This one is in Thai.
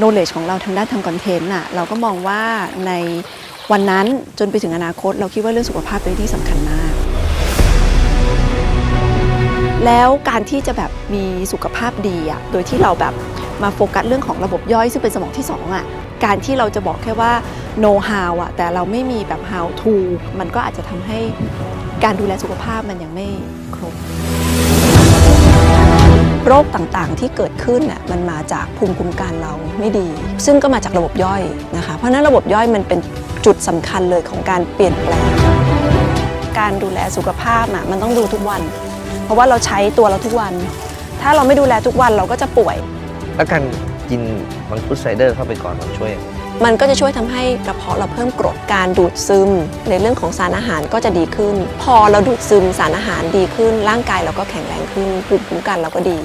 knowledge ของเราทางด้านทางคอนเทนต์น่ะเราก็มองว่าในวันนั้นจนไปถึงอนาคต เราคิดว่าเรื่องสุขภาพเป็นเรื่องที่สำคัญมาก แล้วการที่จะแบบมีสุขภาพดีอะโดยที่เราแบบมาโฟกัสเรื่องของระบบย่อยซึ่งเป็นสมองที่สองอะการที่เราจะบอกแค่ว่า know how อะแต่เราไม่มีแบบ how to มันก็อาจจะทำให้การดูแลสุขภาพมันยังไม่ครบ โรคต่างๆ ที่เกิดขึ้นน่ะมันมาจากภูมิคุ้มกันเราไม่ดี ซึ่งก็มาจากระบบย่อยนะคะ เพราะนั้นระบบย่อยมันเป็นจุดสำคัญเลยของการเปลี่ยนแปลง การดูแลสุขภาพน่ะมันต้องดูทุกวัน เพราะว่าเราใช้ตัวเราทุกวัน ถ้าเราไม่ดูแลทุกวันเราก็จะป่วย แล้วการกินมังคุดไซเดอร์เข้าไปก่อนมันช่วย มันก็จะช่วยทำให้กระเพาะเราเพิ่มกรดการดูดซึม ในเรื่องของสารอาหารก็จะดีขึ้น พอเราดูดซึมสารอาหารดีขึ้น ร่างกายเราก็แข็งแรงขึ้นภูมิคุ้มกันเราก็ดี